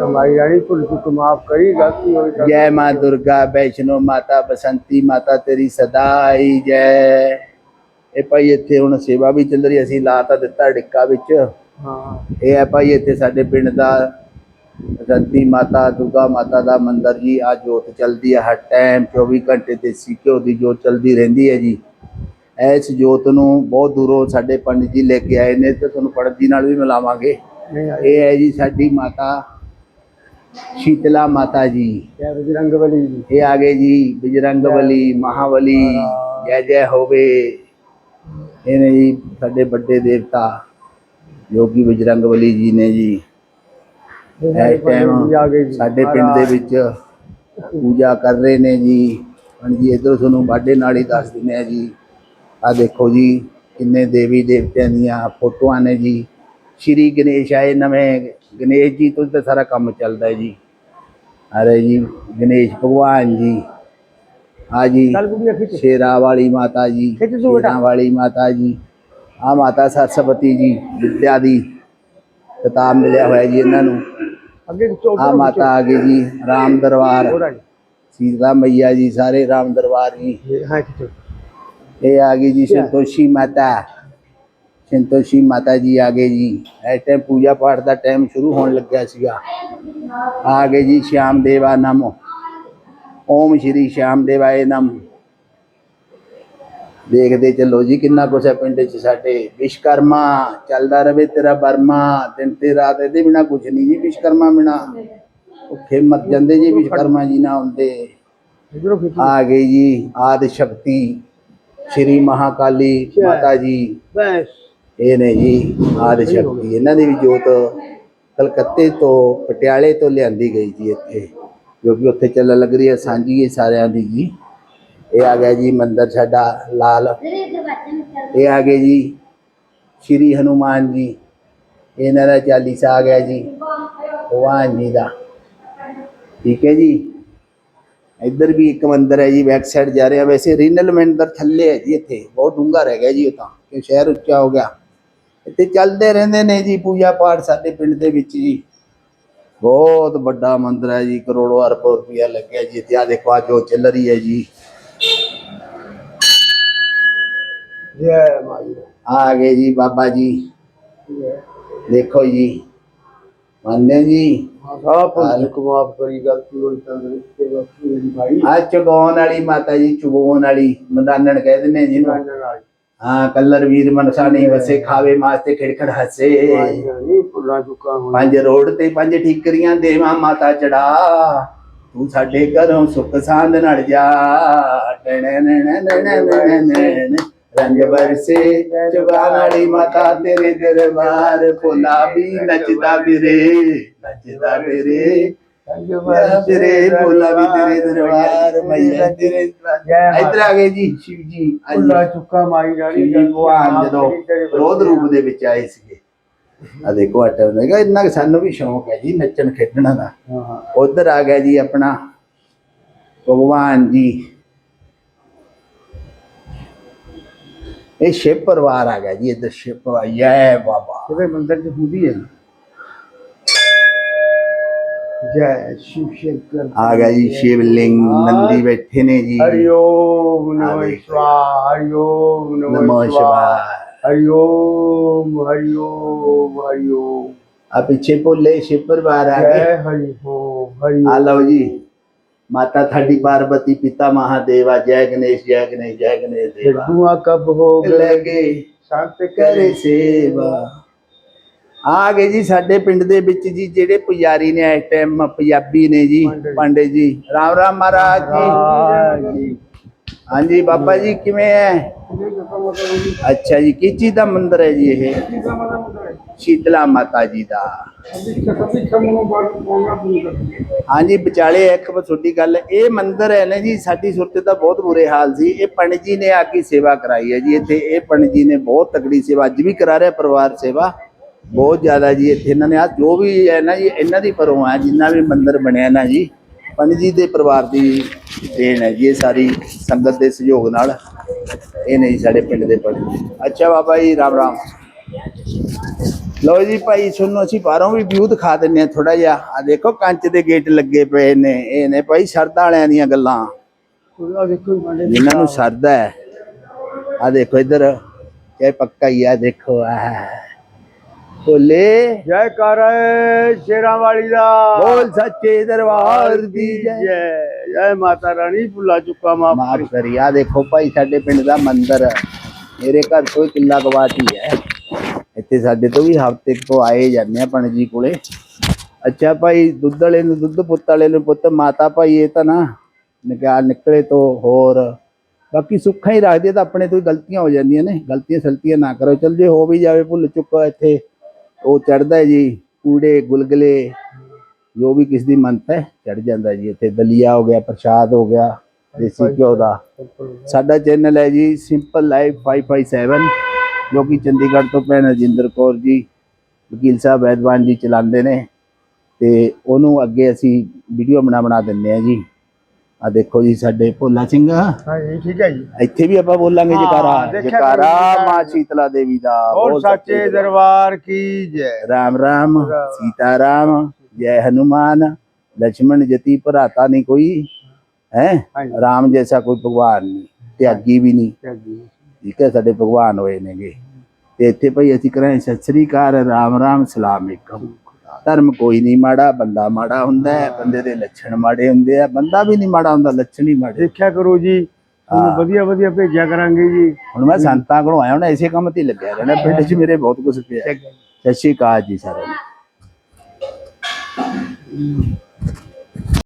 અમારી રાણી પુરુષ તું માફ કરી ગાતી હોય જય માં દુર્ગા વੈਸ਼ਨੋ ਮਾਤਾ ਬਸੰਤੀ ਮਾਤਾ ਤੇਰੀ ਸਦਾਈ ਜੈ ਇਹ ਭਾਈ ਇੱਥੇ ਹੁਣ ਸੇਵਾ ਵੀ ਚੱਲ ਰਹੀ ਅਸੀਂ ਲਾਤਾ ਦਿੱਤਾ ਡਿੱਕਾ ਵਿੱਚ ਹਾਂ ਇਹ ਹੈ ਭਾਈ ਇੱਥੇ ਸਾਡੇ ਪਿੰਡ ਦਾ ਬਸੰਤੀ ਮਾਤਾ ਦੁਰਗਾ ਮਾਤਾ ਦਾ ਮੰਦਿਰ ਜੀ ਆ ਜੋਤ ਚੱਲਦੀ ਹੈ ਹਰ ਟਾਈਮ 24 ਘੰਟੇ ਤੇ ਘਿਓ ਦੀ ਜੋਤ ਚੱਲਦੀ ਰਹਿੰਦੀ ਹੈ ਜੀ ਇਸ ਜੋਤ ਨੂੰ ਬਹੁਤ ਦੂਰੋਂ ਸਾਡੇ ਪੰਡਿਤ ਜੀ ਲੈ ਕੇ ਆਏ ਨੇ ਤੇ ਤੁਹਾਨੂੰ ਪੰਡਿਤ ਜੀ ਨਾਲ ਵੀ ਮਿਲਾਵਾਂਗੇ ਇਹ ਹੈ ਜੀ ਸਾਡੀ ਮਾਤਾ ਸ਼ੀਤਲਾ ਮਾਤਾ ਜੀ। ਜੈ ਬਜਰੰਗ ਬਲੀ ਇਹ ਆ ਗਏ ਜੀ ਬਜਰੰਗ ਬਲੀ ਮਹਾਵਲੀ ਜੈ ਜੈ ਹੋਵੇ। ਇਹ ਜੀ ਸਾਡੇ ਵੱਡੇ ਦੇਵਤਾ ਜੋ ਕਿ ਬਜਰੰਗ ਬਲੀ ਜੀ ਨੇ ਜੀ। ਸਾਡੇ ਪਿੰਡ ਦੇ ਵਿੱਚ ਪੂਜਾ ਕਰ ਰਹੇ ਨੇ ਜੀ। ਹਾਂ ਜੀ ਇਧਰ ਤੁਹਾਨੂੰ ਬਾਡੇ ਨਾਲ ਹੀ ਦੱਸ ਦਿੰਦੇ ਆ ਜੀ। ਆ ਦੇਖੋ ਜੀ ਕਿੰਨੇ ਦੇਵੀ ਦੇਵਤਿਆਂ ਦੀਆਂ ਫੋਟੋਆਂ ਨੇ ਜੀ। ਸ਼੍ਰੀ ਗਣੇਸ਼ ਆਏ ਨਵੇਂ। ਗਣੇਸ਼ ਜੀ ਤੋਂ ਤਾਂ ਸਾਰਾ ਕੰਮ ਚੱਲਦਾ ਜੀ। ਅਰੇ ਜੀ ਗਣੇਸ਼ ਭਗਵਾਨ ਜੀ। ਹਾਂ ਜੀ ਸ਼ੇਰਾ ਵਾਲੀ ਮਾਤਾ ਜੀ ਸ਼ੇਰਾ ਵਾਲੀ ਮਾਤਾ ਜੀ। ਆ ਮਾਤਾ ਸਰਸਵਤੀ ਜੀ ਵਿਦਿਆ ਦੀ ਕਿਤਾਬ ਮਿਲਿਆ ਹੋਇਆ ਜੀ ਇਹਨਾਂ ਨੂੰ। ਅੱਗੇ ਆ ਮਾਤਾ ਆ ਗਈ ਜੀ ਰਾਮ ਦਰਬਾਰ। ਸੀਤਾ ਮਈਆ ਜੀ ਸਾਰੇ ਰਾਮ ਦਰਬਾਰ ਜੀ। ਇਹ ਆ ਗਈ ਜੀ ਸੰਤੋਸ਼ੀ ਮਾਤਾ। ਸੰਤੋਸ਼ੀ ਮਾਤਾ ਜੀ ਆ ਗਏ ਜੀ। ਇਸ ਟਾਈਮ ਪੂਜਾ ਪਾਠ ਦਾ ਟਾਈਮ ਸ਼ੁਰੂ ਹੋਣ ਲੱਗਿਆ ਸੀਗਾ। ਆ ਗਏ ਜੀ ਸ਼ਾਮ ਦੇਵਾ ਨਾਮ। ਓਮ ਸ਼੍ਰੀ ਸ਼ਾਮ ਦੇਵਾਏ ਨਾਮ। ਦੇਖਦੇ ਚੱਲੋ ਜੀ ਕਿੰਨਾ ਕੁਛ ਹੈ ਪਿੰਡ 'ਚ ਸਾਡੇ। ਵਿਸ਼ਕਰਮਾ ਚੱਲਦਾ ਰਵੇ ਤੇਰਾ ਬਰਮਾ ਦਿਨ ਤੇ ਰਾਤ ਇਹਦੇ ਬਿਨਾ ਕੁਛ ਨਹੀਂ ਜੀ ਵਿਸ਼ਕਰਮਾ ਬਿਨਾ। ਭੁੱਖੇ ਮਤ ਜਾਂਦੇ ਜੀ ਵਿਸ਼ਕਰਮਾ ਜੀ ਨਾ ਹੁੰਦੇ। ਆ ਗਏ ਜੀ ਆਦਿ ਸ਼ਕਤੀ। ਸ਼੍ਰੀ ਮਹਾਕਾਲੀ ਮਾਤਾ ਜੀ। ਬਸ। ਇਹ ਨੇ ਜੀ ਆਦਿ ਸ਼ਕਤੀ ਇਹਨਾਂ ਦੀ ਵੀ ਜੋਤ ਕਲਕੱਤੇ ਤੋਂ, ਪਟਿਆਲੇ ਤੋਂ ਲਿਆਂਦੀ ਗਈ ਜੀ ਇੱਥੇ, ਜੋ ਕਿ ਉੱਥੇ ਚੱਲਣ ਲੱਗ ਰਹੀ ਹੈ, ਸਾਂਝੀ ਹੈ ਸਾਰਿਆਂ ਦੀ ਜੀ। ਇਹ ਆ ਗਿਆ ਜੀ ਮੰਦਰ ਸਾਡਾ ਲਾਲ। ਇਹ ਆ ਗਏ ਜੀ ਸ਼੍ਰੀ ਹਨੂਮਾਨ ਜੀ। ਇਹਨਾਂ ਦਾ ਚਾਲੀਸਾ ਆ ਗਿਆ ਜੀ, ਭਗਵਾਨ ਜੀ ਦਾ। ਠੀਕ ਹੈ ਜੀ। ਇੱਧਰ ਵੀ ਇੱਕ ਮੰਦਿਰ ਹੈ ਜੀ ਬੈਕ ਸਾਈਡ ਜਾ ਰਿਹਾ। ਵੈਸੇ ਰੀਨਲ ਮੰਦਿਰ ਥੱਲੇ ਹੈ ਜੀ ਇੱਥੇ, ਬਹੁਤ ਡੂੰਘਾ ਰਹਿ ਗਿਆ ਜੀ ਉਹ ਤਾਂ ਕਿ ਸ਼ਹਿਰ ਉੱਚਾ ਹੋ ਗਿਆ। ਤੇ ਚੱਲਦੇ ਰਹਿੰਦੇ ਨੇ ਜੀ ਪੂਜਾ ਪਾਠ ਸਾਡੇ ਪਿੰਡ ਦੇ ਵਿੱਚ ਜੀ। ਬਹੁਤ ਵੱਡਾ ਮੰਦਿਰ ਹੈ ਜੀ ਕਰੋੜੋ ਅਰਬ ਰੁਪਇਆ ਲੱਗਿਆ ਜੀ ਤੇ ਆ ਦੇਖੋ ਆ ਜੋ ਚੱਲ ਰਹੀ ਹੈ ਜੀ। ਆ ਗਏ ਜੀ ਬਾਬਾ ਜੀ। ਦੇਖੋ ਜੀ ਮੰਨੇ ਜੀ? ਆਪ ਹੁਕਮ ਆਪ ਕਰੀ ਗਲਤੀ ਹੋਈ ਤੰਦਰੁਸਤ ਬਖਸ਼ੀ ਮੇਰੀ ਭਾਈ ਆ ਚਗਾਉਣ ਵਾਲੀ ਮਾਤਾ ਜੀ ਚੁਗਾਉਣ ਵਾਲੀ ਮਦਾਨਣ ਕਹਿੰਦੇ ਨੇ ਜੀ ਮਦਾਨਣ ਹਾਂ ਕੱਲਰ ਵੀਰ ਮਨਸਾ ਨਹੀਂ ਵਸੇ ਖਾਵੇ ਮਾਸ ਤੇ ਖਿੜਖੜ ਹੱਸੇ। ਪੁੱਲਾ ਚੁੱਕਾ ਹੋਇਆ ਪੰਜ ਰੋਡ ਤੇ ਪੰਜ ਠੀਕਰੀਆਂ ਦੇਵਾ ਮਾਤਾ ਚੜਾ। ਤੂੰ ਸਾਡੇ ਘਰੋਂ ਸੁੱਖ ਸਾਂਦ ਨੜ ਜਾ। ਰੰਗ ਵਰਸੇ ਜਵਾਨ ਵਾਲੀ ਮਾਤਾ ਤੇਰੇ ਦਰਬਾਰ। ਭੋਲਾ ਵੀ ਨੱਚਦਾ ਵੀਰੇ ਨੱਚਦਾ ਵੀਰੇ ਤੇਰੇ ਭੋਲਾ ਵੀ ਤੇਰੇ ਦਰਬਾਰ ਮੈया ਤੇਰੇ ਇੱਧਰ ਆ ਗਏ ਜੀ ਸ਼ਿਵ ਜੀ ਅੱਜ ਪੁਲਾ ਚੁੱਕਾ ਮਾਈ ਰਾਣੀ ਸ਼ਿਵ ਜੀ ਭਗਵਾਨ ਜਦੋਂ ਰੋਧ ਰੂਪ ਦੇ ਵਿੱਚ ਆਏ ਸੀਗੇ। ਆ ਦੇਖੋ ਆਟਾ ਨੇਗਾ ਇੰਨਾ ਕੁ ਸਾਨੂੰ ਵੀ ਸ਼ੌਂਕ ਹੈ ਜੀ ਨੱਚਣ ਖੇਡਣ ਦਾ। ਉਧਰ ਆ ਗਿਆ ਜੀ ਆਪਣਾ ਭਗਵਾਨ ਜੀ। ਇਹ ਸ਼ਿਵ ਪਰਿਵਾਰ ਆ ਗਿਆ ਜੀ ਇੱਧਰ ਸ਼ਿਵ ਪਰਿਵਾਰ। ਜੈ ਬਾਬਾ। ਕਿਤੇ ਮੰਦਰ ਚ ਹੁੰਦੀ ਹੈ ਜੈ ਸ਼ਿਵ ਸ਼ੰਕਰ ਆ ਗਿਆ ਜੀ ਸ਼ਿਵ ਲਿੰਗ ਨੰਦੀ ਬੈਠੇ ਨੇ ਜੀ। ਹਰਿਓਮ ਨਮੋ ਸ਼ਿਵਾਇ ਹਰਿਓਮ ਨਮੋ ਸ਼ਿਵਾਇ ਹਰਿਓਮ ਹਰਿਓਮ ਹਰਿਓਮ ਆ ਪਿੱਛੇ ਭੁੱਲੇ ਸ਼ਿਵ ਬਾਰ ਆ ਗਏ। ਜੈ ਹਰੀ ਹੋ ਹਰੀ ਆ ਲਓ ਜੀ। माता थर्डी पार्वती पिता महादेवा जय गणेश जय गणेश जय गणेश देवा कब हो लगे शांत करे सेवा ਆ ਗਏ ਜੀ ਸਾਡੇ ਪਿੰਡ ਦੇ ਵਿੱਚ ਜੀ ਜਿਹੜੇ ਪੁਜਾਰੀ ਨੇ ਇਸ ਟਾਈਮ ਪੰਜਾਬੀ ਨੇ ਜੀ। ਪੰਡਿਤ ਜੀ। ਰਾਮ ਰਾਮ ਮਹਾਰਾਜ ਜੀ। ਹਾਂਜੀ ਬਾਬਾ ਜੀ ਕਿਵੇਂ ਹੈ ਅੱਛਾ ਜੀ ਕੀ ਚੀਜ਼ ਦਾ ਮੰਦਿਰ ਹੈ ਜੀ ਇਹ? ਸ਼ੀਤਲਾ ਮਾਤਾ ਜੀ ਦਾ। ਹਾਂਜੀ ਵਿਚਾਲੇ ਇੱਕ ਛੋਟੀ ਗੱਲ ਇਹ ਮੰਦਿਰ ਹੈ ਨਾ ਜੀ ਸਾਡੀ ਸੁਰਤ ਦਾ ਬਹੁਤ ਬੁਰੇ ਹਾਲ ਸੀ। ਇਹ ਪੰਡਿਤ ਜੀ ਨੇ ਆ ਕੇ ਸੇਵਾ ਕਰਾਈ ਹੈ ਜੀ ਇੱਥੇ। ਇਹ ਪੰਡਿਤ ਜੀ ਨੇ ਬਹੁਤ ਤਕੜੀ ਸੇਵਾ ਅੱਜ ਵੀ ਕਰਾ ਰਿਹਾ ਪਰਿਵਾਰ ਸੇਵਾ। ਬਹੁਤ ਜ਼ਿਆਦਾ ਜੀ ਇੱਥੇ ਇਹਨਾਂ ਨੇ ਆ ਜੋ ਵੀ ਹੈ ਨਾ ਜੀ, ਇਹਨਾਂ ਦੀ ਪਰੋਂ ਆ ਜਿੰਨਾ ਵੀ ਮੰਦਿਰ ਬਣਿਆ ਨਾ ਜੀ ਪੰਡਿਤ ਜੀ ਦੇ ਪਰਿਵਾਰ ਦੀ ਦੇਣ ਹੈ ਜੀ ਇਹ ਸਾਰੀ ਸੰਗਤ ਦੇ ਸਹਿਯੋਗ ਨਾਲ। ਇਹ ਨਹੀਂ ਸਾਡੇ ਪਿੰਡ ਦੇ ਪੰਡਿਤ ਅੱਛਾ ਬਾਬਾ ਜੀ, ਰਾਮ ਰਾਮ। ਲਓ ਜੀ ਭਾਈ ਤੁਹਾਨੂੰ ਅਸੀਂ ਬਾਹਰੋਂ ਵੀ ਵਿਊ ਦਿਖਾ ਦਿੰਨੇ ਆ ਥੋੜਾ ਜਿਹਾ। ਆ ਦੇਖੋ, ਕੰਚ ਦੇ ਗੇਟ ਲੱਗੇ ਪਏ ਨੇ। ਇਹ ਨੇ ਭਾਈ, ਸ਼ਰਧਾ ਵਾਲਿਆਂ ਦੀਆਂ ਗੱਲਾਂ। ਦੇਖੋ ਜੀ ਜਿਨ੍ਹਾਂ ਨੂੰ ਸਰਦਾ ਹੈ। ਆ ਦੇਖੋ ਇੱਧਰ, ਇਹ ਪੱਕਾ ਹੀ ਆ, ਦੇਖੋ ਆ ਬੋਲੇ। ਜੈ ਕਰ ਸ਼ੇਰਾਂ ਵਾਲੀ ਦਾ। ਬੋਲ ਸੱਚੇ ਦਰਬਾਰ ਦੀ ਜੈ। ਜੈ। ਜੈ ਮਾਤਾ ਰਾਣੀ ਭੁੱਲਾ ਚੁੱਕਾ ਮਾਫ ਮਾਫ ਕਰੀ। ਆ ਦੇਖੋ ਭਾਈ ਸਾਡੇ ਪਿੰਡ ਦਾ ਮੰਦਿਰ। ਮੇਰੇ ਘਰ ਤੋਂ ਹੀ ਕਿੱਲਾ ਗਵਾਟੀ ਹੈ। ਇੱਥੇ ਸਾਡੇ ਤੋਂ ਵੀ ਹਫ਼ਤੇ ਕੋ ਆਏ ਜਾਂਦੇ ਆ ਪਣਜੀ ਕੋਲੇ। ਅੱਛਾ ਭਾਈ ਦੁੱਧ ਵਾਲੇ ਨੂੰ ਦੁੱਧ ਪੁੱਤ ਵਾਲੇ ਨੂੰ ਪੁੱਤ ਮਾਤਾ ਭਾਈ ਇਹ ਤਾਂ ਨਾ ਨਿਕਾਲ ਨਿਕਲੇ ਤੋਂ ਹੋਰ। ਬਾਕੀ ਸੁੱਖਾਂ ਹੀ ਰੱਖਦੇ ਤਾਂ ਆਪਣੇ ਤੋਂ ਹੀ ਗਲਤੀਆਂ ਹੋ ਜਾਂਦੀਆਂ ਨੇ। ਗਲਤੀਆਂ ਸਲਤੀਆਂ ਨਾ ਕਰੋ। ਚਲ ਜੇ ਹੋ ਵੀ ਜਾਵੇ ਭੁੱਲ ਚੁੱਕਾ ਇੱਥੇ। ਉਹ ਚੜਦਾ ਜੀ ਕੂੜੇ ਗੁਲਗਲੇ ਜੋ ਵੀ ਕਿਸ ਦੀ ਮੰਤ ਹੈ ਚੜ ਜਾਂਦਾ ਜੀ ਇੱਥੇ। ਦਲੀਆ ਹੋ ਗਿਆ ਪ੍ਰਸ਼ਾਦ ਹੋ ਗਿਆ ਦੇਸੀ ਘਿਓ ਦਾ। ਸਾਡਾ ਚੈਨਲ ਹੈ ਜੀ ਸਿੰਪਲ ਲਾਈਫ 557 ਜੋ ਕਿ ਚੰਡੀਗੜ੍ਹ ਤੋਂ ਭੈਣ ਰਜਿੰਦਰ ਕੌਰ ਜੀ ਵਕੀਲ ਸਾਹਿਬ ਵੈਦਵਾਨ ਜੀ ਚਲਾਉਂਦੇ ਨੇ। ਤੇ ਉਹਨੂੰ ਅੱਗੇ ਅਸੀਂ ਵੀਡੀਓ ਬਣਾ ਬਣਾ ਦਿੰਦੇ ਆ ਜੀ। ਆ ਦੇਖੋ ਜੀ ਸਾਡੇ ਭੋਲਾ ਸਿੰਘ। ਹਾਂਜੀ ਠੀਕ ਹੈ ਜੀ। ਇੱਥੇ ਵੀ ਆਪਾਂ ਬੋਲਾਂਗੇ ਜਕਾਰਾ। ਜਕਾਰਾ ਮਾਂ ਸ਼ੀਤਲਾ ਦੇਵੀ ਦਾ। ਹੋਰ ਸੱਚੇ ਦਰਬਾਰ ਕੀ ਜੈ। ਰਾਮ ਰਾਮ ਸੀਤਾ ਰਾਮ ਜੈ ਹਨੂਮਾਨ ਲక్ష్మణ ਜਤੀ ਭਰਾਤਾ ਨਹੀਂ ਕੋਈ। ਹੈ? ਰਾਮ ਜੈਸਾ ਕੋਈ ਭਗਵਾਨ ਨਹੀਂ ਤਿਆਗੀ ਵੀ ਨਹੀਂ। ਠੀਕ ਹੈ ਸਾਡੇ ਭਗਵਾਨ ਹੋਏ ਨੇਗੇ। ਤੇ ਇੱਥੇ ਭਈ ਅਸੀਂ ਕਰਾਂ ਸਤਿ ਸ੍ਰੀ ਅਕਾਲ ਰਾਮ ਰਾਮ ਸਲਾਮ ਇਕਮ ਧਰਮ ਕੋਈ ਨਹੀਂ ਮਾੜਾ ਬੰਦਾ ਮਾੜਾ ਹੁੰਦਾ ਹੈ ਬੰਦੇ ਦੇ ਲੱਛਣ ਮਾੜੇ ਹੁੰਦੇ ਆ ਬੰਦਾ ਵੀ ਨਹੀਂ ਮਾੜਾ ਹੁੰਦਾ ਲੱਛਣ ਹੀ ਮਾੜੇ। ਦੇਖਿਆ ਕਰੋ ਜੀ ਤੁਹਾਨੂੰ ਵਧੀਆ ਵਧੀਆ ਭੇਜਿਆ ਕਰਾਂਗੇ ਜੀ। ਹੁਣ ਮੈਂ ਸੰਤਾਂ ਕੋਲੋਂ ਆਇਆ ਹੁਣ ਐਸੇ ਕੰਮ ਤੇ ਹੀ ਲੱਗਿਆ ਰਹਿਣਾ ਪਿੰਡ 'ਚ ਮੇਰੇ ਬਹੁਤ ਕੁਝ ਪਿਆ। ਸਤਿ ਸ੍ਰੀ ਅਕਾਲ ਜੀ ਸਾਰਿਆਂ ਨੂੰ।